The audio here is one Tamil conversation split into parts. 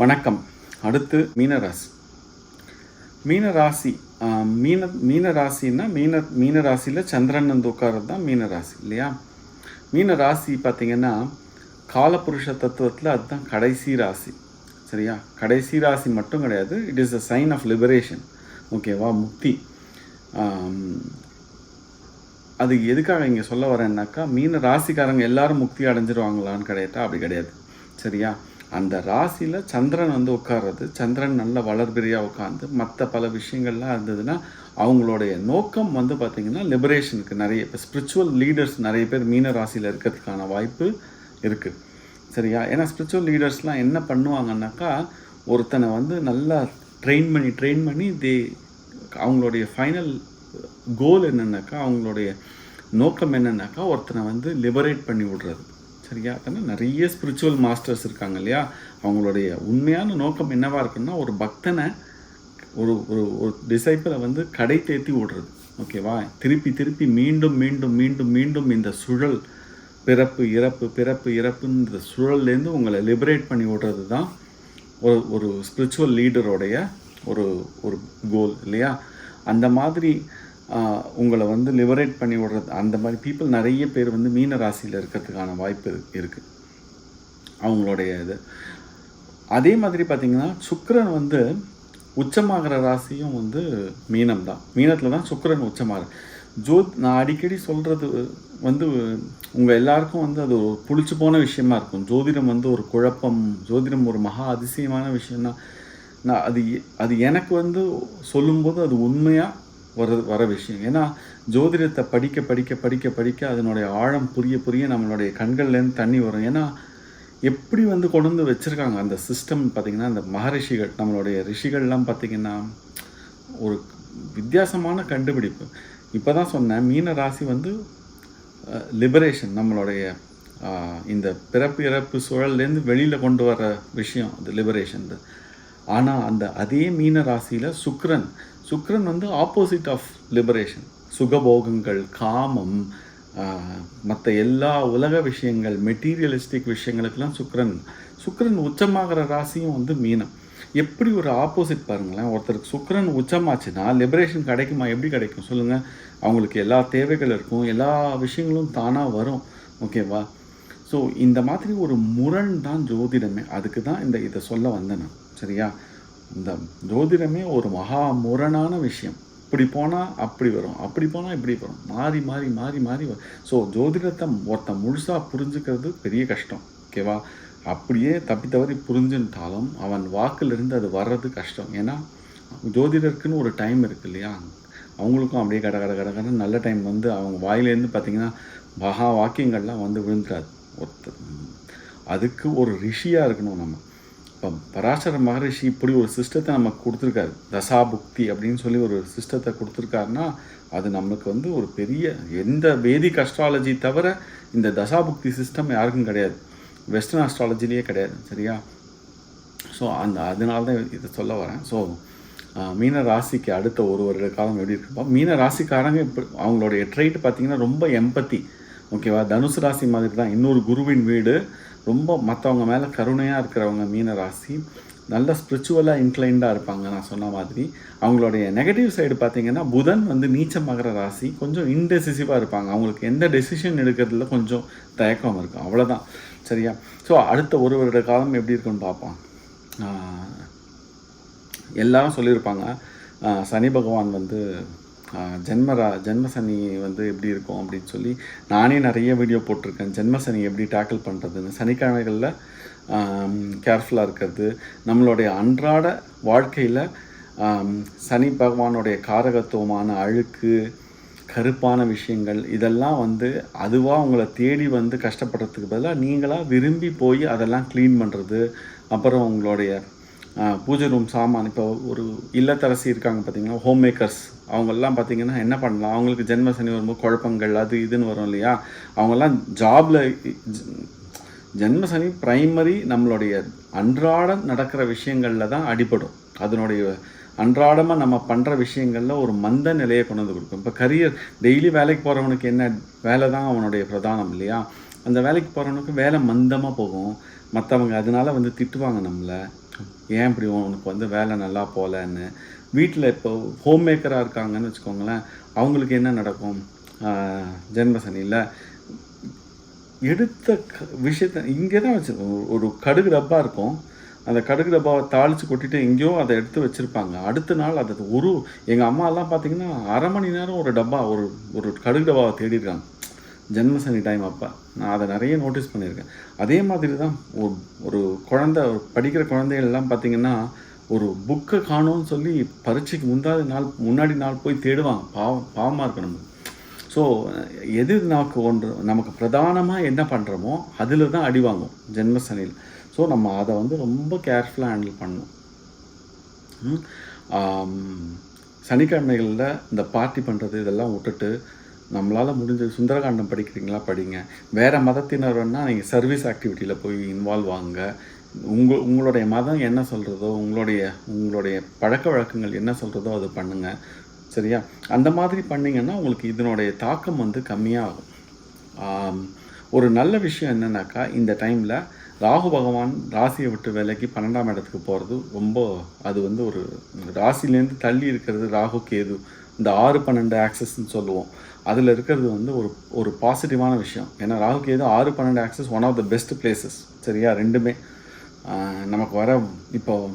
வணக்கம். அடுத்து மீனராசி. மீனராசி மீன மீனராசின்னா மீன மீனராசியில் சந்திரன் வந்து உட்கார்றது தான் மீனராசி இல்லையா? மீனராசி பார்த்தீங்கன்னா காலபுருஷ தத்துவத்தில் அதுதான் கடைசி ராசி சரியா? கடைசி ராசி மட்டும் கிடையாது it is a sign of liberation ஓகேவா முக்தி. அது எதுக்காக இங்கே சொல்ல வரேன்னாக்கா மீன ராசிக்காரங்க எல்லாரும் முக்தி அடைஞ்சிருவாங்களான்னு கிடையாட்டா அப்படி கிடையாது சரியா? அந்த ராசியில் சந்திரன் வந்து உட்கார்றது. சந்திரன் நல்ல வளர்பிரியாக உட்காந்து மற்ற பல விஷயங்கள்லாம் இருந்ததுன்னா அவங்களுடைய நோக்கம் வந்து பார்த்திங்கன்னா லிபரேஷனுக்கு நிறைய இப்போ ஸ்பிரிச்சுவல் லீடர்ஸ் நிறைய பேர் மீன ராசியில் இருக்கிறதுக்கான வாய்ப்பு இருக்குது சரியா? ஏன்னா ஸ்பிரிச்சுவல் லீடர்ஸ்லாம் என்ன பண்ணுவாங்கன்னாக்கா ஒருத்தனை வந்து நல்லா ட்ரெயின் பண்ணி ட்ரெயின் பண்ணி தே அவங்களுடைய ஃபைனல் கோல் என்னென்னாக்கா அவங்களுடைய நோக்கம் என்னென்னாக்கா ஒருத்தனை வந்து லிபரேட் பண்ணி விடுறது. சரியா? அதனால் நிறைய ஸ்பிரிச்சுவல் மாஸ்டர்ஸ் இருக்காங்க இல்லையா? அவங்களுடைய உண்மையான நோக்கம் என்னவாக இருக்குன்னா ஒரு பக்தனை ஒரு ஒரு ஒரு டிசைப்பிளை வந்து கடை தேத்தி விடுறது ஓகேவா திருப்பி திருப்பி மீண்டும் மீண்டும் மீண்டும் மீண்டும் இந்த சுழல் பிறப்பு இறப்பு பிறப்பு இறப்புன்ற சுழல்லேருந்து உங்களை லிபரேட் பண்ணி விடுறது தான் ஒரு ஒரு ஸ்பிரிச்சுவல் லீடரோடைய ஒரு ஒரு கோல் இல்லையா? அந்த மாதிரி உங்களை வந்து லிபரேட் பண்ணி விடுறது அந்த மாதிரி பீப்புள் நிறைய பேர் வந்து மீன ராசியில் இருக்கிறதுக்கான வாய்ப்பு இருக்குது அவங்களுடைய இது. அதே மாதிரி பார்த்திங்கன்னா சுக்கரன் வந்து உச்சமாகிற ராசியும் வந்து மீனம் தான். மீனத்தில் தான் சுக்கரன் உச்சமாக ஜோத் நான் அடிக்கடி சொல்கிறது வந்து உங்கள் எல்லாருக்கும் வந்து அது ஒரு புளிச்சு போன விஷயமா இருக்கும். ஜோதிடம் வந்து ஒரு குழப்பம் ஜோதிடம் ஒரு மகா அதிசயமான விஷயம்னா நான் அது அது எனக்கு வந்து சொல்லும்போது அது உண்மையாக வர வர விஷயம். ஏன்னா ஜோதிடத்தை படிக்க படிக்க படிக்க படிக்க அதனுடைய ஆழம் புரிய புரிய நம்மளுடைய கண்கள்லேருந்து தண்ணி வரும். ஏன்னா எப்படி வந்து கொண்டு வந்து வச்சுருக்காங்க? அந்த சிஸ்டம் பார்த்திங்கன்னா அந்த மகரிஷிகள் நம்மளுடைய ரிஷிகள்லாம் பார்த்திங்கன்னா ஒரு வித்தியாசமான கண்டுபிடிப்பு. இப்போ தான் சொன்னேன் மீன ராசி வந்து லிபரேஷன் நம்மளுடைய இந்த பிறப்பு இறப்பு சூழல்லேருந்து வெளியில் கொண்டு வர விஷயம் அது லிபரேஷன் ஆனால் அந்த அதே மீன ராசியில் சுக்ரன் சுக்ரன் வந்து ஆப்போசிட் ஆஃப் லிபரேஷன் சுகபோகங்கள் காமம் மற்ற எல்லா உலக விஷயங்கள் மெட்டீரியலிஸ்டிக் விஷயங்களுக்கெல்லாம் சுக்ரன் சுக்ரன் உச்சமாகிற ராசியும் வந்து மீனம். எப்படி ஒரு ஆப்போசிட் பாருங்களேன் ஒருத்தருக்கு சுக்ரன் உச்சமாச்சுன்னா லிபரேஷன் கிடைக்குமா எப்படி கிடைக்கும்? சொல்லுங்கள் அவங்களுக்கு எல்லா தேவைகள் இருக்கும் எல்லா விஷயங்களும் தானாக வரும். ஓகேவா ஸோ இந்த மாதிரி ஒரு முரண் தான் ஜோதிடமே. அதுக்கு தான் இந்த இதை சொல்ல வந்தேன் நான். சரியா? இந்த ஜோதிடமே ஒரு மகா முரணான விஷயம். இப்படி போனால் அப்படி வரும் அப்படி போனால் இப்படி வரும். மாறி மாறி மாறி மாறி வரும் ஸோ ஜோதிடத்தை ஒருத்தன் முழுசாக புரிஞ்சுக்கிறது பெரிய கஷ்டம் ஓகேவா அப்படியே தப்பி தவறி புரிஞ்சுட்டாலும் அவன் வாக்கிலிருந்து அது வர்றது கஷ்டம். ஏன்னா ஜோதிடருக்குன்னு ஒரு டைம் இருக்கு இல்லையா? அவங்களுக்கும் அப்படியே கட கட கட கடன்னு நல்ல டைம் வந்து அவங்க வாயிலேருந்து பார்த்தீங்கன்னா மகா வாக்கியங்கள்லாம் வந்து விழுந்துடாது ஒருத்தர் அதுக்கு ஒரு ரிஷியாக இருக்கணும் நம்ம. இப்போ பராசர மகரிஷி இப்படி ஒரு சிஸ்டத்தை நமக்கு கொடுத்துருக்காரு. தசாபுக்தி அப்படின்னு சொல்லி ஒரு சிஸ்டத்தை கொடுத்துருக்காருன்னா அது நம்மளுக்கு வந்து ஒரு பெரிய எந்த வேதிக் அஸ்ட்ராலஜி தவிர இந்த தசாபுக்தி சிஸ்டம் யாருக்கும் கிடையாது. வெஸ்டர்ன் அஸ்ட்ராலஜிலேயே கிடையாது சரியா? ஸோ அந்த அதனால தான் இதை சொல்ல வரேன். ஸோ மீன ராசிக்கு அடுத்த ஒரு வருட காலம் எப்படி இருக்குப்பா மீன ராசிக்காரங்க இப்போ அவங்களுடைய ட்ரைட் பார்த்தீங்கன்னா ரொம்ப எம்பத்தி ஓகேவா தனுசு ராசி மாதிரி தான். இன்னொரு குருவின் வீடு ரொம்ப மற்றவங்க மேலே கருணையாக இருக்கிறவங்க மீன ராசி நல்ல ஸ்பிரிச்சுவலாக இன்க்ளைண்டாக இருப்பாங்க நான் சொன்ன மாதிரி. அவங்களுடைய நெகட்டிவ் சைடு பார்த்தீங்கன்னா புதன் வந்து நீச்சமாகிற ராசி கொஞ்சம் இன்டெசிசிவாக இருப்பாங்க. அவங்களுக்கு எந்த டெசிஷன் எடுக்கிறதுல கொஞ்சம் தயக்கம் இருக்கும். அவ்வளோதான் சரியா? ஸோ அடுத்த ஒரு வருட காலம் எப்படி இருக்குன்னு பார்ப்போம். எல்லாரும் சொல்லியிருப்பாங்க. சனி பகவான் வந்து ஜென்மரா ஜென்ம சனி வந்து எப்படி இருக்கும் அப்படின்னு சொல்லி நானே நிறைய வீடியோ போட்டிருக்கேன். ஜென்ம சனி எப்படி டேக்கிள் பண்ணுறதுன்னு சனிக்கிழமைகளில் கேர்ஃபுல்லாக இருக்கிறது. நம்மளுடைய அன்றாட வாழ்க்கையில் சனி பகவானுடைய காரகத்துவமான அழுக்கு கருப்பான விஷயங்கள் இதெல்லாம் வந்து அதுவாக உங்களை தேடி வந்து கஷ்டப்படுறதுக்கு பதிலாக நீங்களாக விரும்பி போய் அதெல்லாம் க்ளீன் பண்ணுறது அப்புறம் உங்களுடைய பூஜை ரூம் சாமான் இப்போ ஒரு இல்லத்தரசி இருக்காங்க பார்த்தீங்கன்னா ஹோம் மேக்கர்ஸ் அவங்கெல்லாம் பார்த்தீங்கன்னா என்ன பண்ணலாம்? அவங்களுக்கு ஜென்ம சனி வரும்போது குழப்பங்கள் அது இதுன்னு வரும் இல்லையா? அவங்கெல்லாம் ஜாபில் ஜென்ம சனி பிரைமரி நம்மளுடைய அன்றாட நடக்கிற விஷயங்களில் தான் அடிபடும். அதனுடைய அன்றாடமாக நம்ம பண்ணுற விஷயங்களில் ஒரு மந்த நிலையை கொண்டு வந்து கொடுக்கும். இப்போ கரியர் டெய்லி வேலைக்கு போகிறவனுக்கு என்ன வேலை தான் அவனுடைய பிரதானம் இல்லையா? அந்த வேலைக்கு போகிறவனுக்கு வேலை மந்தமாக போகும். மற்றவங்க அதனால வந்து திட்டுவாங்க நம்மளை. ஏன் இப்படி உனக்கு வந்து வேலை நல்லா போகலன்னு? வீட்டில் இப்போ ஹோம் மேக்கராக இருக்காங்கன்னு வச்சுக்கோங்களேன் அவங்களுக்கு என்ன நடக்கும்? ஜென்மசனியில் எடுத்த க விஷயத்த இங்கே தான் வச்சு ஒரு கடுகு டப்பா இருக்கும். அந்த கடுகு டப்பாவை தாளித்து கொட்டிட்டு எங்கேயோ அதை எடுத்து வச்சுருப்பாங்க. அடுத்த நாள் அதை ஒரு எங்கள் அம்மாலாம் பார்த்தீங்கன்னா அரை மணி நேரம் ஒரு டப்பா ஒரு ஒரு கடுகு டப்பாவை தேடிருக்காங்க ஜென்மசனி டைம் அப்போ. நான் அதை நிறைய நோட்டீஸ் பண்ணியிருக்கேன். அதே மாதிரி தான் ஒரு ஒரு குழந்தை ஒரு படிக்கிற குழந்தைகள் எல்லாம் பார்த்தீங்கன்னா ஒரு புக்கை காணும்னு சொல்லி பரீட்சைக்கு முந்தாத நாள் முன்னாடி நாள் போய் தேடுவாங்க. பாவம் பாவமாக இருக்கு நமக்கு. ஸோ எது நமக்கு ஒன்று நமக்கு பிரதானமாக என்ன பண்ணுறோமோ அதில் தான் அடி வாங்கும் ஜென்மசனியில். ஸோ நம்ம அதை வந்து ரொம்ப கேர்ஃபுல்லாக ஹேண்டில் பண்ணணும். சனிக்கிழமைகளில் இந்த பார்ட்டி பண்ணுறது இதெல்லாம் விட்டுட்டு நம்மளால் முடிஞ்ச சுந்தரகாண்டம் படிக்கிறீங்களா? படிங்க. வேறு மதத்தினர்னா நீங்கள் சர்வீஸ் ஆக்டிவிட்டியில் போய் இன்வால்வ் ஆகுங்க உங்கள் உங்களுடைய மதம் என்ன சொல்கிறதோ உங்களுடைய உங்களுடைய பழக்க வழக்கங்கள் என்ன சொல்கிறதோ அது பண்ணுங்கள் சரியா? அந்த மாதிரி பண்ணிங்கன்னா உங்களுக்கு இதனுடைய தாக்கம் வந்து கம்மியாகும். ஒரு நல்ல விஷயம் என்னன்னாக்கா இந்த டைமில் ராகு பகவான் ராசியை விட்டு விலகி பன்னெண்டாம் இடத்துக்கு போகிறது ரொம்ப அது வந்து ஒரு ராசிலேருந்து தள்ளி இருக்கிறது ராகு கேது. இந்த ஆறு பன்னெண்டு ஆக்சஸ்ன்னு சொல்லுவோம். அதில் இருக்கிறது வந்து ஒரு ஒரு பாசிட்டிவான விஷயம். ஏன்னா ராகு கேது ஆறு பன்னெண்டு axis one of the best places சரியா? ரெண்டுமே. நமக்கு வர இப்போ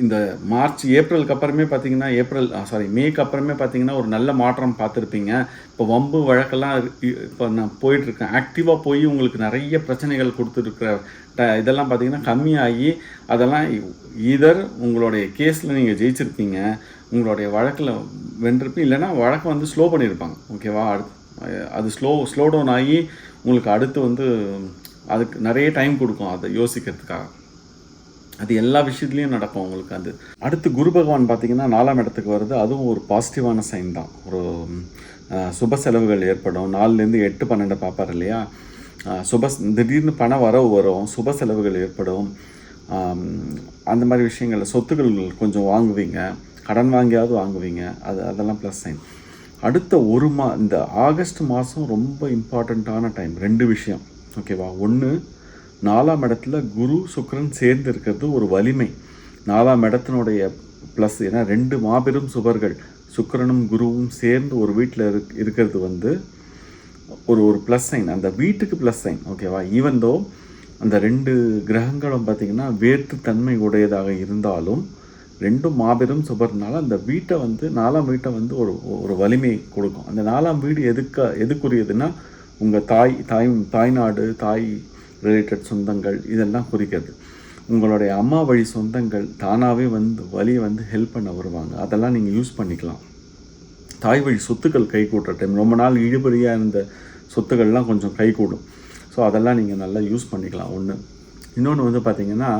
இந்த மார்ச் ஏப்ரலுக்கு அப்புறமே பார்த்தீங்கன்னா ஏப்ரல் சாரி மேக்கு அப்புறமே பார்த்தீங்கன்னா ஒரு நல்ல மாற்றம் பார்த்துருப்பீங்க. இப்போ வம்பு வழக்கெல்லாம் இப்போ நான் போயிட்டுருக்கேன். ஆக்டிவாக போய் உங்களுக்கு நிறைய பிரச்சனைகள் கொடுத்துருக்குற ட- இதெல்லாம் பார்த்தீங்கன்னா கம்மியாகி அதெல்லாம் ஈதர் உங்களுடைய கேஸில் நீங்கள் ஜெயிச்சிருப்பீங்க உங்களுடைய வழக்கில் வென்றிருப்பீங்க. இல்லைன்னா வழக்கை வந்து ஸ்லோ பண்ணியிருப்பாங்க. ஓகேவா அடுத்து அது ஸ்லோ ஸ்லோ டவுன் ஆகி உங்களுக்கு அடுத்து வந்து அதுக்கு நிறைய டைம் கொடுக்கும் அதை யோசிக்கிறதுக்காக. அது எல்லா விஷயத்துலையும் நடக்கும் உங்களுக்கு அது. அடுத்து குரு பகவான் பார்த்தீங்கன்னா நாலாம் இடத்துக்கு வருது அதுவும் ஒரு பாசிட்டிவான சைன் தான். ஒரு சுப செலவுகள் ஏற்படும். நாலுலேருந்து எட்டு பன்னெண்டு பார்ப்பார் இல்லையா? சுப திடீர்னு பண வரவு வரும். சுப செலவுகள் ஏற்படும். அந்த மாதிரி விஷயங்கள் சொத்துக்கள் கொஞ்சம் வாங்குவீங்க. கடன் வாங்கியாவது வாங்குவீங்க. அது அதெல்லாம் ப்ளஸ் சைன் அடுத்த ஒரு மா இந்த ஆகஸ்ட் மாதம் ரொம்ப இம்பார்ட்டண்ட்டான டைம் ரெண்டு விஷயம். ஓகேவா ஒன்று நாலாம் இடத்துல குரு சுக்ரன் சேர்ந்து இருக்கிறது ஒரு வலிமை. நாலாம் இடத்தினுடைய ப்ளஸ் ஏன்னா ரெண்டு மாபெரும் சுபர்கள் சுக்கரனும் குருவும் சேர்ந்து ஒரு வீட்டில் இருக் இருக்கிறது வந்து ஒரு ஒரு ப்ளஸ் சைன் அந்த வீட்டுக்கு ப்ளஸ் சைன் ஓகேவா ஈவன் தோ அந்த ரெண்டு கிரகங்களும் பார்த்திங்கன்னா வேற்றுத்தன்மை உடையதாக இருந்தாலும் ரெண்டும் மாபெரும் சுபர்னால அந்த வீட்டை வந்து நாலாம் வீட்டை வந்து ஒரு ஒரு வலிமை கொடுக்கும். அந்த நாலாம் வீடு எதுக்க எதுக்குரியதுன்னா உங்கள் தாய் தாய் தாய்நாடு தாய் ரிலேட்டட் சொந்தங்கள் இதெல்லாம் குறிக்கிறது. உங்களுடைய அம்மா வழி சொந்தங்கள் தானாகவே வந்து வழியை வந்து ஹெல்ப் பண்ண வருவாங்க. அதெல்லாம் நீங்கள் யூஸ் பண்ணிக்கலாம். தாய் வழி சொத்துக்கள் கை கூட்டுற டைம் ரொம்ப நாள் இழுபறியாக இருந்த சொத்துக்கள்லாம் கொஞ்சம் கை கூடும். ஸோ அதெல்லாம் நீங்கள் நல்லா யூஸ் பண்ணிக்கலாம். ஒன்று இன்னொன்று வந்து பார்த்தீங்கன்னா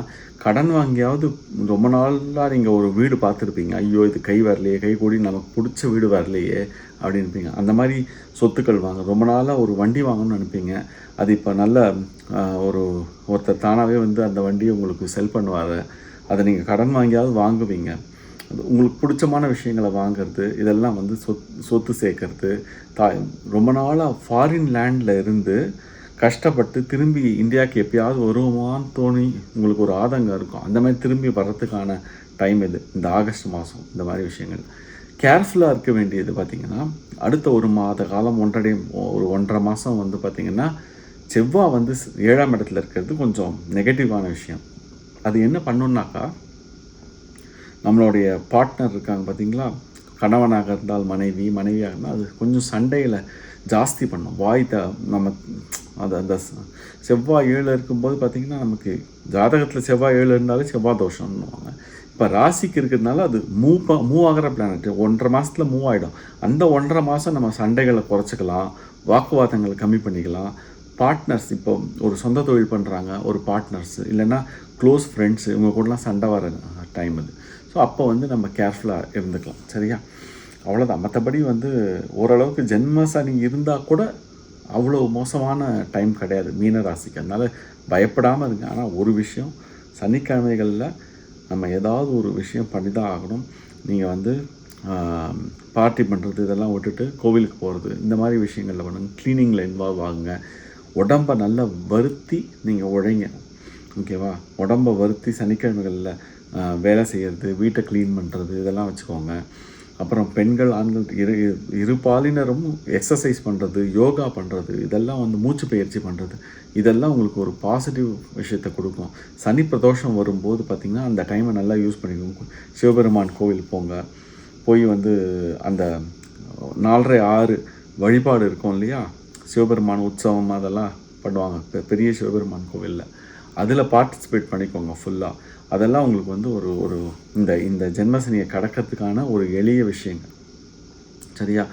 கடன் வாங்கியாவது ரொம்ப நாளாக நீங்கள் ஒரு வீடு பார்த்துருப்பீங்க. ஐயோ இது கை வரலையே கை கூடி நமக்கு பிடிச்ச வீடு வரலையே அப்படின்ப்பீங்க. அந்த மாதிரி சொத்துக்கள் வாங்க ரொம்ப நாளாக ஒரு வண்டி வாங்கணும்னு நினைப்பீங்க. அது இப்போ நல்ல ஒரு ஒருத்தர் தானாகவே வந்து அந்த வண்டியை உங்களுக்கு செல் பண்ணுவார். அதை நீங்கள் கடன் வாங்கியாவது வாங்குவீங்க. உங்களுக்கு பிடிச்சமான விஷயங்களை வாங்குறது இதெல்லாம் வந்து சொத் சொத்து சேர்க்கறது தாய் ரொம்ப நாளாக ஃபாரின் லேண்டில் இருந்து கஷ்டப்பட்டு திரும்பி இந்தியாவுக்கு எப்பயாவது வருவோமான்னு தோணி உங்களுக்கு ஒரு ஆதங்கம் இருக்கும். அந்த மாதிரி திரும்பி வர்றதுக்கான டைம் இது இந்த ஆகஸ்ட் மாதம் இந்த மாதிரி விஷயங்கள். கேர்ஃபுல்லாக இருக்க வேண்டியது பார்த்திங்கன்னா அடுத்த ஒரு மாத காலம் ஒன்றரை ஒரு ஒன்றரை மாதம் வந்து பார்த்திங்கன்னா செவ்வாய் வந்து ஏழாம் இடத்துல இருக்கிறது கொஞ்சம் நெகட்டிவான விஷயம். அது என்ன பண்ணுன்னாக்கா நம்மளுடைய பார்ட்னர் இருக்காங்க பார்த்தீங்களா கணவனாக இருந்தால் மனைவி மனைவியாக இருந்தால் அது கொஞ்சம் சண்டையில் ஜாஸ்தி பண்ணும். வாய் த நம்ம அது அந்த செவ்வாய் ஏழு இருக்கும்போது பார்த்திங்கன்னா நமக்கு ஜாதகத்தில் செவ்வாய் ஏழு இருந்தாலே செவ்வாய் தோஷம்னுவாங்க இப்போ ராசிக்கு இருக்கிறதுனால அது மூவ் ப மூவ் ஆகிற பிளானட் ஒன்றரை மாதத்தில் மூவ் ஆகிடும் அந்த ஒன்றரை மாதம் நம்ம சண்டைகளை குறைச்சிக்கலாம் வாக்குவாதங்களை கம்மி பண்ணிக்கலாம். பார்ட்னர்ஸ் இப்போ ஒரு சொந்த தொழில் பண்ணுறாங்க ஒரு பார்ட்னர்ஸ் இல்லைன்னா க்ளோஸ் ஃப்ரெண்ட்ஸ் இவங்க கூடலாம் சண்டை வர டைம் அது. ஸோ அப்போ வந்து நம்ம கேர்ஃபுல்லாக இருந்துக்கலாம். சரியா? அவ்வளோதான் மற்றபடி வந்து ஓரளவுக்கு ஜென்ம சனி இருந்தால் கூட அவ்வளோ மோசமான டைம் கிடையாது மீன ராசிக்கு. அதனால் பயப்படாமல் இருங்க. ஆனால் ஒரு விஷயம் சனிக்கிழமைகளில் நம்ம ஏதாவது ஒரு விஷயம் பண்ணி தான் ஆகணும். நீங்கள் வந்து பார்ட்டி பண்ணுறது இதெல்லாம் விட்டுட்டு கோவிலுக்கு போகிறது இந்த மாதிரி விஷயங்களில் பண்ணுங்க. க்ளீனிங்கில் இன்வால்வ் ஆகுங்க. உடம்பை நல்லா வருத்தி நீங்கள் உழைங்க. ஓகேவா உடம்ப வருத்தி சனிக்கிழமைகளில் வேலை செய்கிறது வீட்டை க்ளீன் பண்ணுறது இதெல்லாம் வச்சுக்கோங்க. அப்புறம் பெண்கள் ஆண்கள் இரு இரு பாலினரும் எக்ஸசைஸ் பண்ணுறது யோகா பண்ணுறது இதெல்லாம் வந்து மூச்சு பயிற்சி பண்ணுறது இதெல்லாம் உங்களுக்கு ஒரு பாசிட்டிவ் விஷயத்தை கொடுக்கும். சனி பிரதோஷம் வரும்போது பார்த்திங்கன்னா அந்த டைமை நல்லா யூஸ் பண்ணிக்கோங்க. சிவபெருமான் கோவில் போங்க. போய் வந்து அந்த நாலரை ஆறு வழிபாடு இருக்கும் இல்லையா? சிவபெருமான் உற்சவம் அதெல்லாம் பண்ணுவாங்க. பெ- பெரிய சிவபெருமான் கோவிலில். அதில் பார்ட்டிசிபேட் பண்ணிக்கோங்க ஃபுல்லாக அதெல்லாம் உங்களுக்கு வந்து ஒரு ஒரு இந்த இந்த ஜென்மசனியை கடக்கிறதுக்கான ஒரு எளிய விஷயங்கள். சரியா?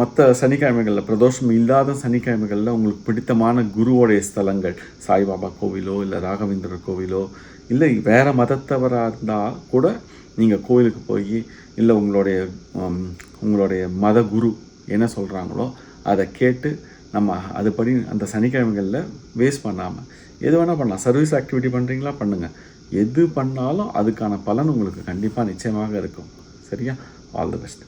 மற்ற சனிக்கிழமைகளில் பிரதோஷம் இல்லாத சனிக்கிழமைகளில் உங்களுக்கு பிடித்தமான குருவோடைய ஸ்தலங்கள் சாய்பாபா கோவிலோ இல்லை ராகவேந்திரர் கோவிலோ இல்லை வேறு மதத்தவராக இருந்தால் கூட நீங்கள் கோவிலுக்கு போய் இல்லை உங்களுடைய உங்களுடைய மத குரு என்ன சொல்கிறாங்களோ அதை கேட்டு நம்ம அதுபடி அந்த சனிக்கிழமைகளில் வேஸ்ட் பண்ணாமல் எது வேணால் பண்ணலாம். சர்வீஸ் ஆக்டிவிட்டி பண்ணுறீங்களா பண்ணுங்கள் எது பண்ணாலும் அதுக்கான பலன் உங்களுக்கு கண்டிப்பாக நிச்சயமாக இருக்கும். சரியா? All the best